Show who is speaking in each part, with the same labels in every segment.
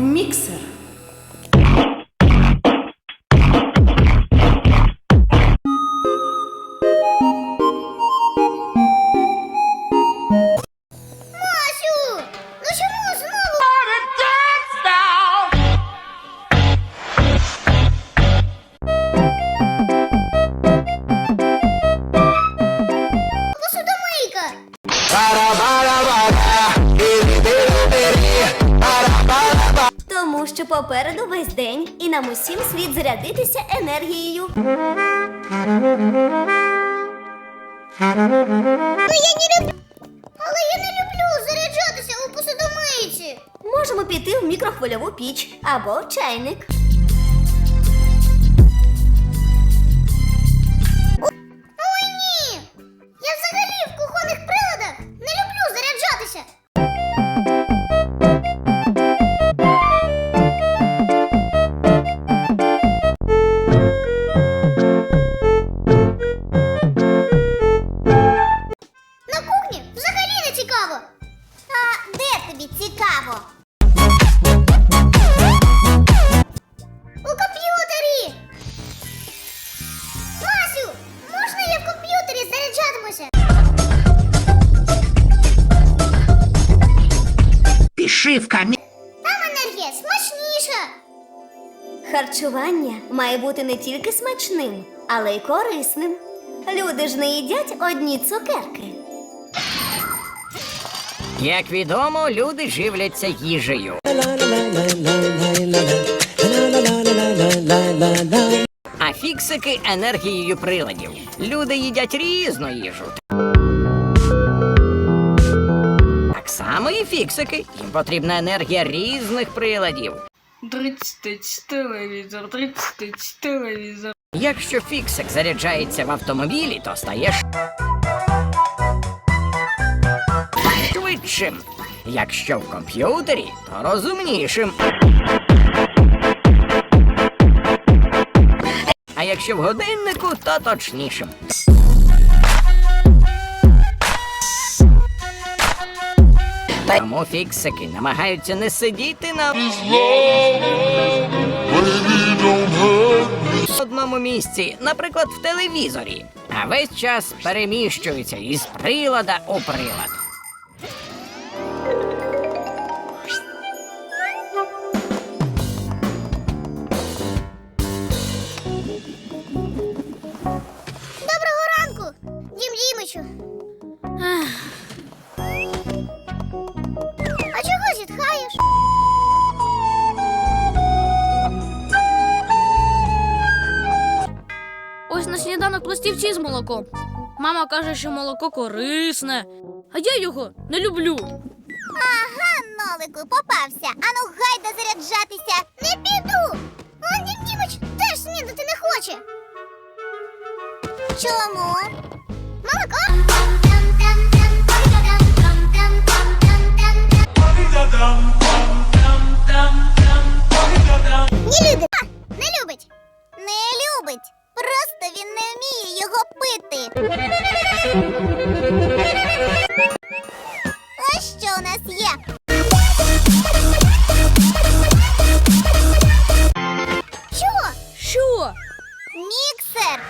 Speaker 1: Міксер.
Speaker 2: Що попереду весь день і нам усім слід зарядитися енергією.
Speaker 3: Ну я не люблю. Але я не люблю заряджатися у посудомийці.
Speaker 2: Можемо піти в мікрохвильову піч або чайник.
Speaker 3: Тобі цікаво? У комп'ютері. Масю, можна я в комп'ютері заряджатимуся?
Speaker 4: Пиши в комментариях.
Speaker 3: Там енергія смачніша.
Speaker 2: Харчування має бути не тільки смачним, але й корисним. Люди ж не їдять одні цукерки.
Speaker 5: Як відомо, люди живляться їжею. А фіксики енергією приладів. Люди їдять різну їжу. Так само і фіксики. Їм потрібна енергія різних приладів.
Speaker 1: 30 телевізор, 30 телевізор.
Speaker 5: Якщо фіксик заряджається в автомобілі, то стаєш швидшим. Якщо в комп'ютері, то розумнішим. А якщо в годиннику, то точнішим. Тому фіксики намагаються не сидіти на одному місці, наприклад, в телевізорі, а весь час переміщуються із прилада у прилад.
Speaker 6: Пластівці з молоком. Мама каже, що молоко корисне, а я його не люблю.
Speaker 3: Ага, нолику, попався. Ану гайда заряджатися. Не піду. Дім Дімич теж снідати не хоче. Чому? А що у нас є? Що?
Speaker 6: Що?
Speaker 3: Міксер.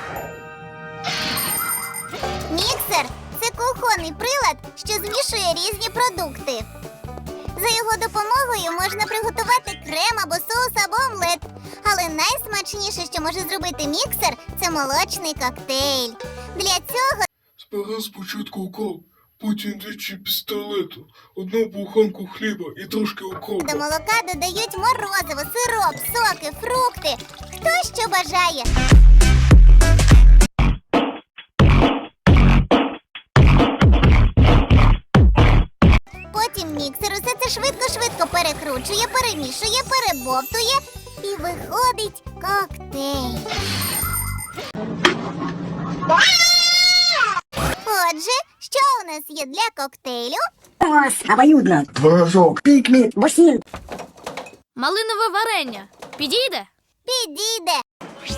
Speaker 3: Міксер це кухонний прилад, що змішує різні продукти. За його допомогою можна приготувати крем або соус або омлет. Але найсмачніше, що може зробити міксер, це молочний коктейль. Для цього
Speaker 7: Збери спочатку укроп, потім двічі пістолету, одну буханку хліба і трошки укропу.
Speaker 3: до молока додають морозиво, сироп, соки, фрукти. Хто що бажає. Потім міксер усе це швидко-швидко перекручує, перемішує, перебовтує і виходить коктейль. Нас є для коктейлю?
Speaker 8: Класс, обоюдно.
Speaker 7: Творожок,
Speaker 8: Пикмет, бусин.
Speaker 6: Малинове варення. Підійде?
Speaker 3: Підійде.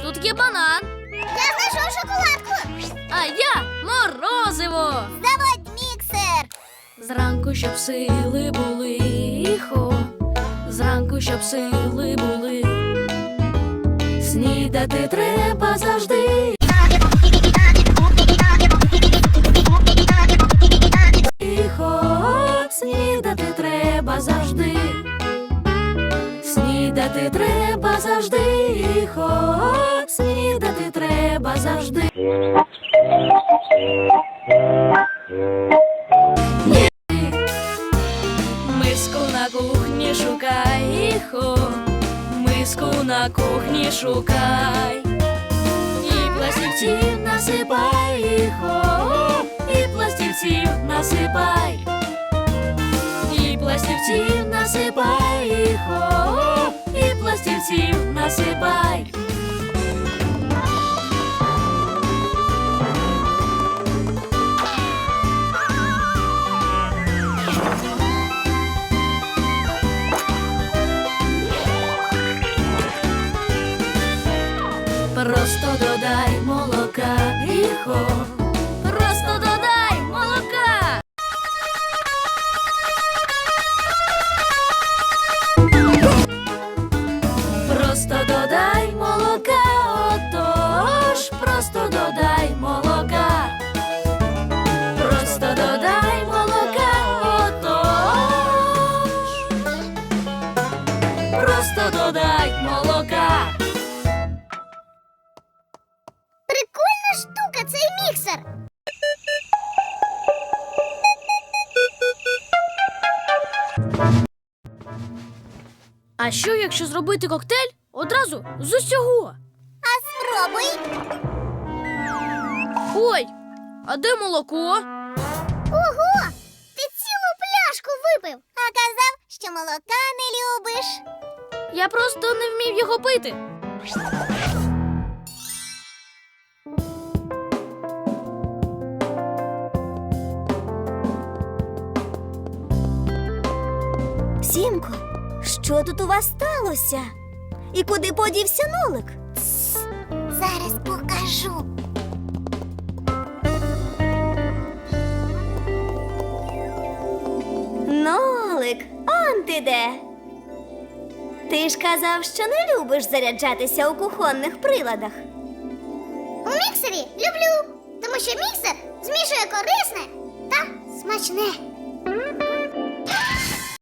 Speaker 6: Тут є банан,
Speaker 3: Я знайшов шоколадку.
Speaker 6: а я морозиво.
Speaker 3: Заводь міксер.
Speaker 6: Зранку, щоб сили були, хо. Зранку ранку, щоб сили були. Снідати треба завжди. Снідати треба завжди. Миску на кухні шукай, іхо, миску на кухні шукай, і пластівців насипай, іхо, і пластівців насипай, і пластівців насипай, іхо, і пластівців насипай. Просто додай молока, іхо, просто додай молока. Просто додай молока, отож, просто додай молока. Просто додай молока, отож. Просто додай молока. А що, якщо зробити коктейль одразу з усього?
Speaker 3: А спробуй.
Speaker 6: Ой, а де молоко?
Speaker 3: Ого! Ти цілу пляшку випив, а казав, що молока не любиш.
Speaker 6: Я просто не вмів його пити.
Speaker 2: Сімко, що тут у вас сталося? І куди подівся нолик?
Speaker 3: Зараз покажу.
Speaker 2: Нолик, он ти де. Ти ж казав, що не любиш заряджатися у кухонних приладах.
Speaker 3: У міксері люблю, тому що міксер змішує корисне та смачне.